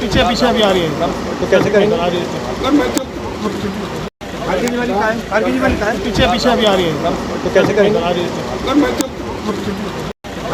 पीछे पीछे अभी आ रही है। तो कैसे करेंगे? आ रही है। आगे वाली का है आगे वाली का है पीछे पीछे अभी आ रही है। तो कैसे करेंगे? आ रही है।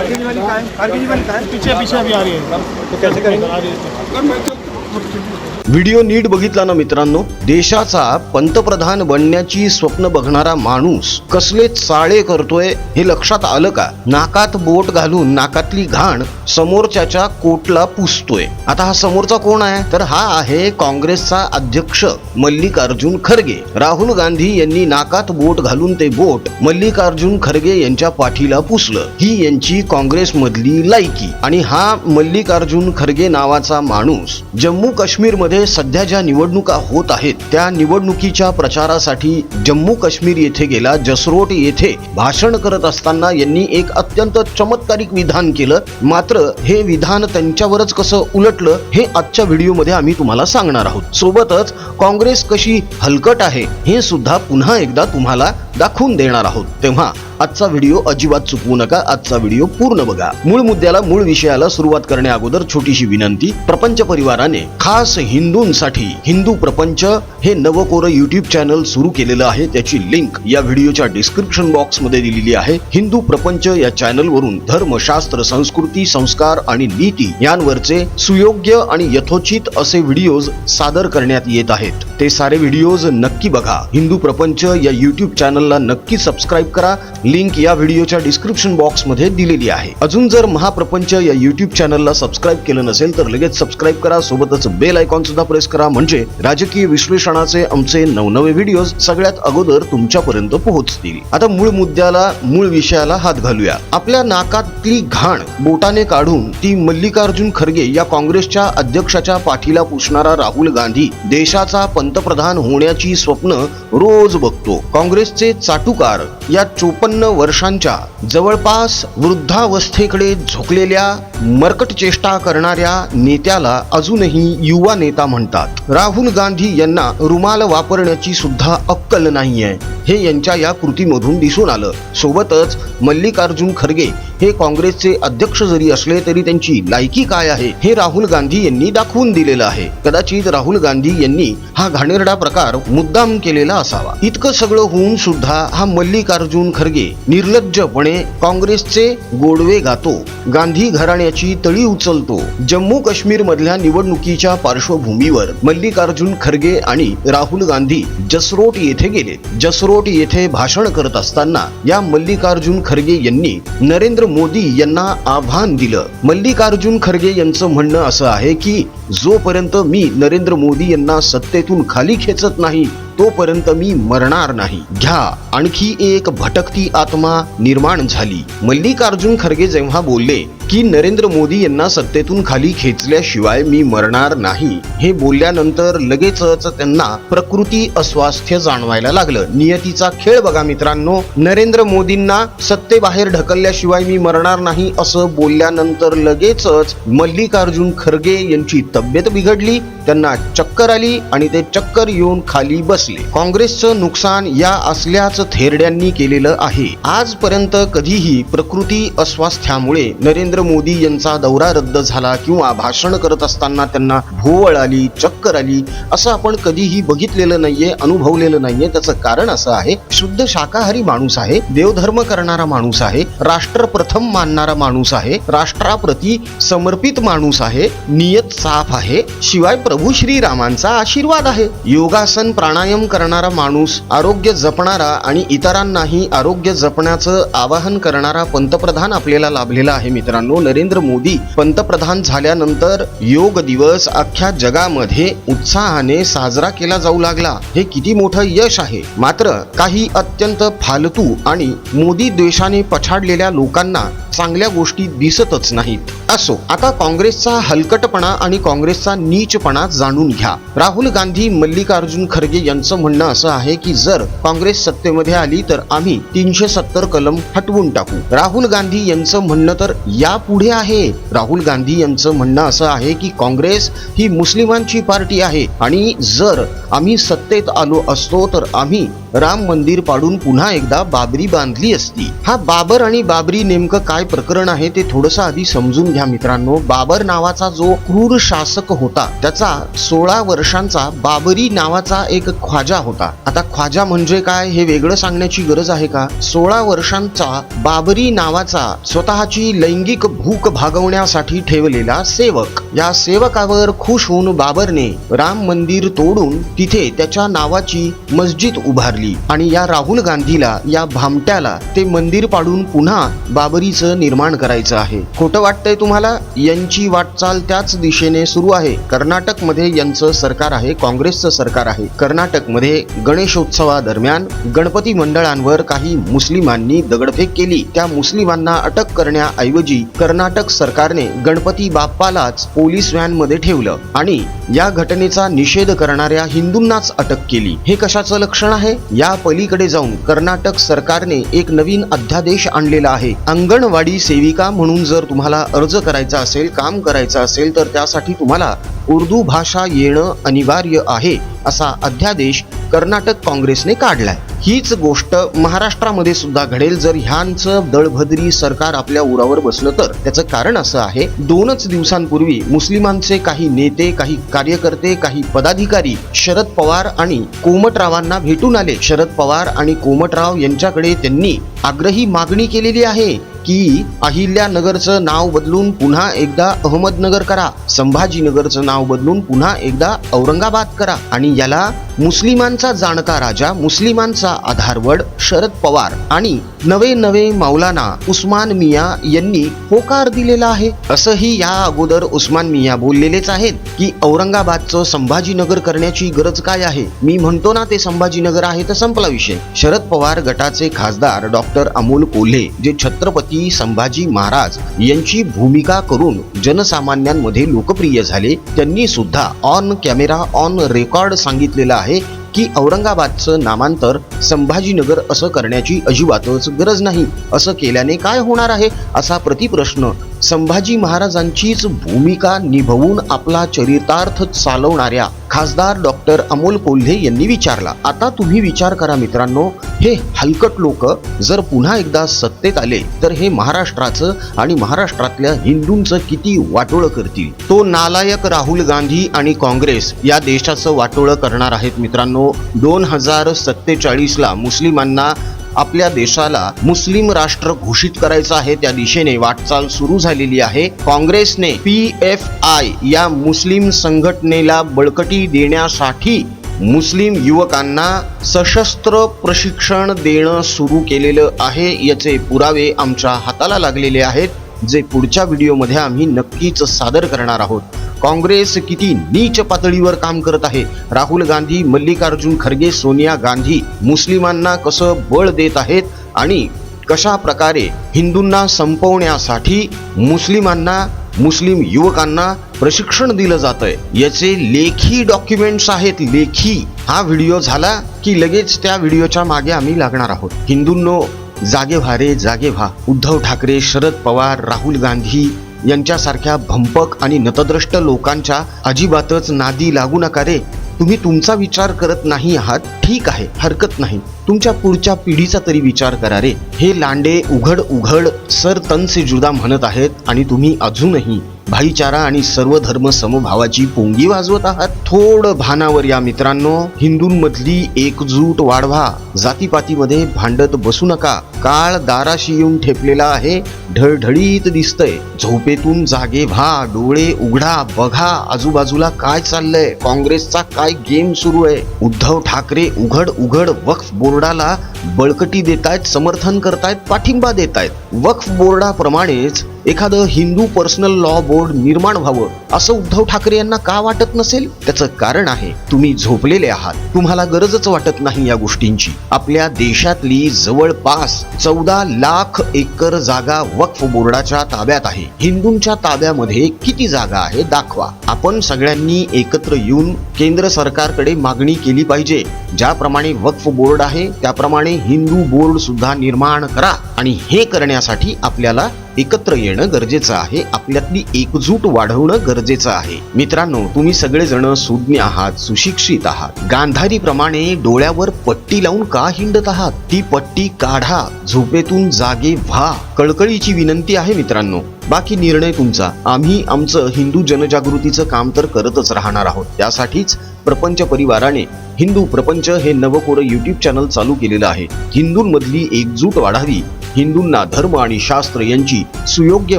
आगे वाली का है आगे वाली का है पीछे पीछे अभी आ रही है। तो कैसे करेंगे? आ रही है। व्हिडिओ नीट बघितला ना मित्रांनो? देशाचा पंतप्रधान बनण्याची स्वप्न बघणारा माणूस कसले चाळे करतोय हे लक्षात आलं का? नाकात बोट घालून नाकातली घाण समोरच्याच्या कोटला पुसतोय. आता हा समोरचा कोण आहे? तर हा आहे काँग्रेसचा अध्यक्ष मल्लिकार्जुन खरगे. राहुल गांधी यांनी नाकात बोट घालून ते बोट मल्लिकार्जुन खरगे यांच्या पाठीला पुसलं. ही यांची काँग्रेस मधली लायकी. आणि हा मल्लिकार्जुन खरगे नावाचा माणूस जम्मू जम्मू काश्मीरमध्ये सध्या ज्या निवडणुका होत आहेत त्या निवडणुकीच्या प्रचारासाठी जम्मू काश्मीर येथे गेला. जसरोट येथे भाषण करत असताना यांनी एक अत्यंत चमत्कारिक विधान केलं. मात्र हे विधान त्यांच्यावरच कसं उलटलं हे आजच्या व्हिडिओमध्ये आम्ही तुम्हाला सांगणार आहोत. सोबतच काँग्रेस कशी हलकट आहे हे सुद्धा पुन्हा एकदा तुम्हाला दाखवून देणार आहोत. तेव्हा आजचा व्हिडिओ अजिबात चुकवू नका आजचा व्हिडिओ पूर्ण बघा. मूळ मुद्द्याला मूळ विषयाला सुरुवात करण्या अगोदर छोटीशी विनंती प्रपंच परिवाराने खास हिंदूंसाठी हिंदू प्रपंच हे नवकोर युट्यूब चॅनल सुरू केलेलं आहे. त्याची लिंक या व्हिडिओच्या डिस्क्रिप्शन बॉक्समध्ये दिलेली आहे. हिंदू प्रपंच या चॅनल वरून धर्मशास्त्र संस्कृती संस्कार आणि नीती यांवरचे सुयोग्य आणि यथोचित असे व्हिडिओज सादर करण्यात येत आहेत. ते सारे व्हिडिओज नक्की बघा. हिंदू प्रपंच या युट्यूब चॅनलला नक्की सबस्क्राईब करा. लिंक या व्हिडिओच्या डिस्क्रिप्शन बॉक्समध्ये दिलेली आहे. अजून जर महाप्रपंच या युट्यूब चॅनलला सबस्क्राईब केलं नसेल तर लगेच सबस्क्राईब करा. सोबतच बेल आयकॉन सुद्धा प्रेस करा. म्हणजे राजकीय विश्लेषणाचे आमचे नवनवे व्हिडिओज सगळ्यात अगोदर तुमच्यापर्यंत पोहोचतील. आता मूळ मुद्द्याला मूळ विषयाला हात घालूया. आपल्या नाकातली घाण बोटाने काढून ती मल्लिकार्जुन खरगे या काँग्रेसच्या अध्यक्षाच्या पाठीला पुसणारा राहुल गांधी देशाचा पंतप्रधान होण्याची स्वप्न रोज बघतो. काँग्रेसचे चाटुकार या चोपन्न वर्षांच्या जवळपास वृद्धावस्थेकडे झोकलेल्या मरकट चेष्टा करणाऱ्या नेत्याला अजूनही युवा नेता म्हणतात. राहुल गांधी यांना रुमाल वापरण्याची सुद्धा अक्कल नाहीये. हे यांच्या या कृतीमधून दिसून आलं. सोबतच मल्लिकार्जुन खरगे हे काँग्रेसचे अध्यक्ष जरी असले तरी त्यांची लायकी काय आहे हे राहुल गांधी यांनी दाखवून दिलेलं आहे. कदाचित राहुल गांधी यांनी हा घाणेरडा प्रकार मुद्दाम केलेला असावा. इतकं सगळं होऊन सुद्धा हा मल्लिकार्जुन खरगे निर्लज्जपणे काँग्रेसचे गोडवे गातो. गांधी घराण्याची तळी उचलतो. जम्मू काश्मीर मधल्या निवडणुकीच्या पार्श्वभूमीवर मल्लिकार्जुन खरगे आणि राहुल गांधी जसरोट येथे गेले. जसरोट येथे भाषण करत असताना या मल्लिकार्जुन खरगे यांनी नरेंद्र मोदी यांना आव्हान दिलं. मल्लिकार्जुन खरगे यांचं म्हणणं असं आहे की जोपर्यंत मी नरेंद्र मोदी यांना सत्तेतून खाली खेचत नाही तोपर्यंत मी मरणार नाही. घ्या आणखी एक भटकती आत्मा निर्माण झाली. मल्लिकार्जुन खरगे जेव्हा बोलले की नरेंद्र मोदी यांना सत्तेतून खाली खेचल्याशिवाय मी मरणार नाही. हे बोलल्यानंतर लगेचच त्यांना प्रकृती अस्वास्थ्य जाणवायला लागलं. नियतीचा खेळ बघा मित्रांनो. नरेंद्र मोदींना सत्तेबाहेर ढकलल्याशिवाय मी मरणार नाही असं बोलल्यानंतर लगेचच मल्लिकार्जुन खरगे यांची तब्येत बिघडली. त्यांना चक्कर आली आणि ते चक्कर येऊन खाली बसले. काँग्रेसचं नुकसान या असल्याच थेरड्यांनी केलेलं आहे. आजपर्यंत कधीही प्रकृती अस्वास्थ्यामुळे नरेंद्र मोदी यांचा दौरा रद्द झाला किंवा भाषण करत असताना त्यांना भोवळ आली चक्कर आली असं आपण कधीही बघितलेलं नाहीये अनुभवलेलं नाहीये. त्याचं कारण असं आहे शुद्ध शाकाहारी माणूस आहे देवधर्म करणारा माणूस आहे राष्ट्र प्रथम मानणारा माणूस आहे राष्ट्राप्रती समर्पित माणूस आहे नियत साफ आहे शिवाय प्रभू श्रीरामांचा आशीर्वाद आहे. योगासन प्राणायाम करणारा माणूस आरोग्य जपणारा आणि इतरांनाही आरोग्य जपण्याचं आवाहन करणारा पंतप्रधान आपल्याला लाभलेला आहे मित्रांनो. नरेंद्र मोदी पंतप्रधान झाल्यानंतर योग दिवस अख्ख्या जगामध्ये उत्साहाने साजरा केला जाऊ लागला. हे किती मोठं यश आहे? मात्र काही अत्यंत फालतू आणि मोदी द्वेषाने पछाडलेल्या लोकांना चांगल्या गोष्टी दिसतच नाहीत. असो आता काँग्रेसचा हलकटपणा आणि काँग्रेसचा नीचपणा जाणून घ्या. राहुल गांधी मल्लिकार्जुन खरगे यांचं म्हणणं असं आहे की जर काँग्रेस सत्तेमध्ये आली तर आम्ही तीनशे सत्तर कलम हटवून टाकू. राहुल गांधी यांचं म्हणणं तर या पुढे आहे. राहुल गांधी यांचं म्हणणं असं आहे की काँग्रेस ही मुस्लिमांची पार्टी आहे आणि जर आम्ही सत्तेत आलो असतो तर आम्ही राम मंदिर पाडून पुन्हा एकदा बाबरी बांधली असती. हा बाबर आणि बाबरी नेमकं काय प्रकरण आहे ते थोडस आधी समजून घ्या मित्रांनो. बाबर नावाचा जो क्रूर शासक होता त्याचा सोळा वर्षांचा बाबरी नावाचा एक ख्वाजा होता. आता ख्वाजा म्हणजे काय हे वेगळं सांगण्याची गरज आहे का? सोळा वर्षांचा बाबरी नावाचा स्वतःची लैंगिक भूक भागवण्यासाठी ठेवलेला सेवक. या सेवकावर खुश होऊन बाबरने राम मंदिर तोडून तिथे त्याच्या नावाची मस्जिद उभारली आणि या राहुल गांधीला या भामट्याला ते मंदिर पाडून पुन्हा बाबरीचं निर्माण करायचं आहे. खोटं वाटतंय तुम्हाला? यांची वाटचाल त्याच दिशेने सुरू आहे. कर्नाटकमध्ये यांचं सरकार आहे काँग्रेसचं सरकार आहे. कर्नाटकमध्ये गणेशोत्सवादरम्यान गणपती मंडळांवर काही मुस्लिमांनी दगडफेक केली. त्या मुस्लिमांना अटक करण्याऐवजी कर्नाटक सरकारने गणपती बाप्पालाच पोलीस व्हॅनमध्ये ठेवलं आणि या घटनेचा निषेध करणाऱ्या हिंदूंनाच अटक केली. हे कशाचं लक्षण आहे? या पलीकडे जाऊन कर्नाटक सरकारने एक नवीन अध्यादेश आणलेला आहे. अंगणवाडी सेविका म्हणून जर तुम्हाला अर्ज करायचा असेल काम करायचं असेल तर त्यासाठी तुम्हाला उर्दू भाषा येणं अनिवार्य आहे असा अध्यादेश कर्नाटक काँग्रेसने काढलाय. हीच गोष्ट महाराष्ट्रामध्ये सुद्धा घडेल. जर ह्यांचं दळभद्री सरकार आपल्या उरावर बसलं तर. त्याचं कारण असं आहे दोनच दिवसांपूर्वी मुस्लिमांचे काही नेते काही कार्यकर्ते काही पदाधिकारी शरद पवार आणि कोमटरावांना भेटून आले. शरद पवार आणि कोमटराव यांच्याकडे त्यांनी आग्रही मागणी केलेली आहे की अहिल्यानगरचं नाव बदलून पुन्हा एकदा अहमदनगर करा. संभाजीनगरचं नाव बदलून पुन्हा एकदा औरंगाबाद करा. आणि याला मुस्लिमांचा जाणता राजा मुस्लिमांचा आधारवड शरद पवार आणि नवे नवे मौलाना उस्मान मिया यांनी होकार दिलेला आहे. असंही या अगोदर उस्मान मिया बोललेलेच आहेत की औरंगाबादचं संभाजीनगर करण्याची गरज काय आहे? मी म्हणतो ना ते संभाजीनगर आहे तर संपला विषय. शरद पवार गटाचे खासदार डॉक्टर अमोल कोल्हे जे छत्रपती संभाजी महाराज यांची भूमिका करून जनसामान्यांमध्ये लोकप्रिय झाले त्यांनी सुद्धा ऑन कॅमेरा ऑन रेकॉर्ड सांगितलेलं आहे. की औरंगाबादचं नामांतर संभाजीनगर असं करण्याची अजिबातच गरज नाही. असं केल्याने काय होणार आहे असा प्रतिप्रश्न संभाजी महाराजांचीच भूमिका निभवून आपला चरितार्थ चालवणाऱ्या खासदार डॉक्टर अमोल कोल्हे यांनी विचारला. आता तुम्ही विचार करा मित्रांनो हे हलकट लोक जर पुन्हा एकदा सत्तेत आले तर हे महाराष्ट्राचं आणि महाराष्ट्रातल्या हिंदूंचं किती वाटोळं करतील? तो नालायक राहुल गांधी आणि काँग्रेस या देशाचं वाटोळं करणार आहेत मित्रांनो. दोन हजार सत्तेचाळीसला मुस्लिमांना आपल्या देशाला मुस्लिम राष्ट्र घोषित करायचं आहे त्या दिशेने वाटचाल सुरू झालेली आहे. काँग्रेसने पी एफ आय या मुस्लिम संघटनेला बळकटी देण्यासाठी मुस्लिम युवकांना सशस्त्र प्रशिक्षण देणं सुरू केलेलं आहे याचे पुरावे आमच्या हाताला लागलेले आहेत जे पुढच्या व्हिडिओमध्ये आम्ही नक्कीच सादर करणार आहोत. काँग्रेस किती नीच पातळीवर काम करत आहे? राहुल गांधी मल्लिकार्जुन खरगे सोनिया गांधी मुस्लिमांना कसं बळ देत आहेत आणि कशा प्रकारे हिंदूंना संपवण्यासाठी मुस्लिमांना मुस्लिम युवकांना प्रशिक्षण दिलं जात आहे याचे लेखी डॉक्युमेंट्स आहेत. लेखी हा व्हिडिओ झाला की लगेच त्या व्हिडिओच्या मागे आम्ही लागणार आहोत. हिंदूंनो जागे व्हा रे जागे व्हा. उद्धव ठाकरे शरद पवार राहुल गांधी यांच्यासारख्या भंपक आणि नतद्रष्ट लोकांच्या अजिबातच नादी लागू नका रे. तुम्ही तुमचा विचार करत नाही आहात. ठीक आहे हरकत नाही. तुमच्या पुढच्या पिढीचा तरी विचार करा रे. हे लांडे उघड उघड सर तन से जुदा म्हणत आहेत आणि तुम्ही अजूनही भाईचारा आणि सर्व धर्म समभावाची पोंगी वाजवत आहात. थोडं भानावर या मित्रांनो हिंदूंमधली एकजूट वाढवा. जातीपातीमध्ये भांडत बसू नका. काळ दाराशी येऊन ठेपलेला आहे. ढळढळीत दिसतंय. झोपेतून जागे व्हा. डोळे उघडा. बघा आजूबाजूला काय चाललंय. काँग्रेसचा काय गेम सुरू आहे? उद्धव ठाकरे उघड उघड वक्फ बोर्डाला बळकटी देतायत समर्थन करतायत पाठिंबा देतायत. वक्फ बोर्डाप्रमाणेच एखादं हिंदू पर्सनल लॉ बोर्ड निर्माण व्हावं असं उद्धव ठाकरे यांना का वाटत नसेल? त्याचं कारण आहे तुम्ही झोपलेले आहात. तुम्हाला गरजच वाटत नाही या गोष्टींची. आपल्या देशातली जवळपास चौदा लाख एकर जागा वक्फ बोर्डाच्या ताब्यात आहे. हिंदूंच्या ताब्यामध्ये किती जागा आहे दाखवा. आपण सगळ्यांनी एकत्र येऊन केंद्र सरकारकडे मागणी केली पाहिजे. ज्याप्रमाणे वक्फ बोर्ड आहे त्याप्रमाणे हिंदू बोर्ड सुद्धा निर्माण करा आणि हे करण्यासाठी आपल्याला एकत्र येणं गरजेचं आहे. आपल्यातली एकजूट वाढवणं गरजेचं आहे. मित्रांनो तुम्ही सगळेजण सुज्ञ आहात सुशिक्षित आहात. गांधारीप्रमाणे डोळ्यावर पट्टी लावून का हिंडत आहात? ती पट्टी काढा. झोपेतून जागे व्हा. कळकळीची विनंती आहे मित्रांनो. बाकी निर्णय तुमचा. आम्ही आमचं हिंदू जनजागृतीचं काम तर करतच राहणार आहोत. त्यासाठीच प्रपंच परिवाराने हिंदू प्रपंच हे नवकोरं युट्यूब चॅनल चालू केलेलं आहे. हिंदूंमधली एकजूट वाढावी. हिंदूंना धर्म आणि शास्त्र यांची सुयोग्य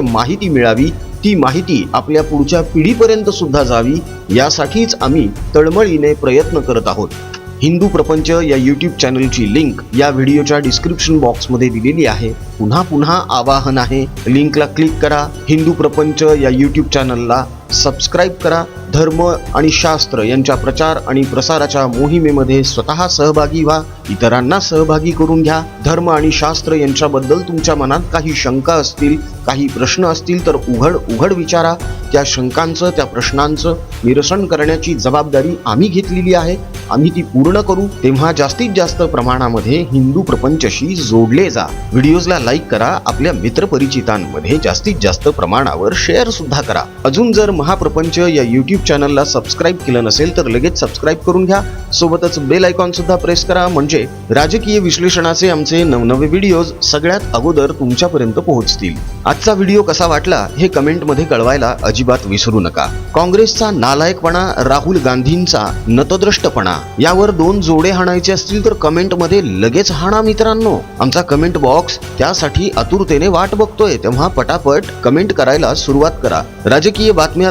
माहिती मिळावी ती माहिती आपल्या पुढच्या पिढीपर्यंत सुद्धा जावी यासाठीच आम्ही तळमळीने प्रयत्न करत आहोत. हिंदू प्रपंच या यूट्यूब चॅनलची लिंक या व्हिडिओच्या डिस्क्रिप्शन बॉक्समध्ये दिलेली आहे. पुन्हा पुन्हा आवाहन आहे. लिंकला क्लिक करा. हिंदू प्रपंच या यूट्यूब चॅनलला सबस्क्राईब करा. धर्म आणि शास्त्र यांच्या प्रचार आणि प्रसाराच्या मोहिमेमध्ये स्वतः सहभागी व्हा. इतरांना सहभागी करून घ्या. धर्म आणि शास्त्र यांच्याबद्दल तुमच्या मनात काही शंका असतील काही प्रश्न असतील तर उघड उघड विचारा. त्या शंकांचं त्या प्रश्नांचं निरसन करण्याची जबाबदारी आम्ही घेतलेली आहे. आम्ही ती पूर्ण करू. तेव्हा जास्तीत जास्त प्रमाणामध्ये हिंदू प्रपंचशी जोडले जा. व्हिडिओजला लाईक करा. आपल्या मित्रपरिचितांमध्ये जास्तीत जास्त प्रमाणावर शेअर सुद्धा करा. अजून जर महाप्रपंच या यूट्यूब चॅनलला सबस्क्राईब केलं नसेल तर लगेच सबस्क्राईब करून घ्या. सोबतच बेल आयकॉन सुद्धा प्रेस करा. म्हणजे राजकीय विश्लेषणाचे आमचे नवनवे व्हिडिओज सगळ्यात अगोदर तुमच्यापर्यंत पोहोचतील. आजचा व्हिडिओ कसा वाटला हे कमेंटमध्ये कळवायला अजिबात विसरू नका. काँग्रेसचा नालायकपणा राहुल गांधींचा नतद्रष्टपणा यावर दोन जोडे हाणायचे असतील तर कमेंटमध्ये लगेच हाणा मित्रांनो. आमचा कमेंट बॉक्स त्यासाठी आतुरतेने वाट बघतोय. तेव्हा पटापट कमेंट करायला सुरुवात करा. राजकीय बातम्या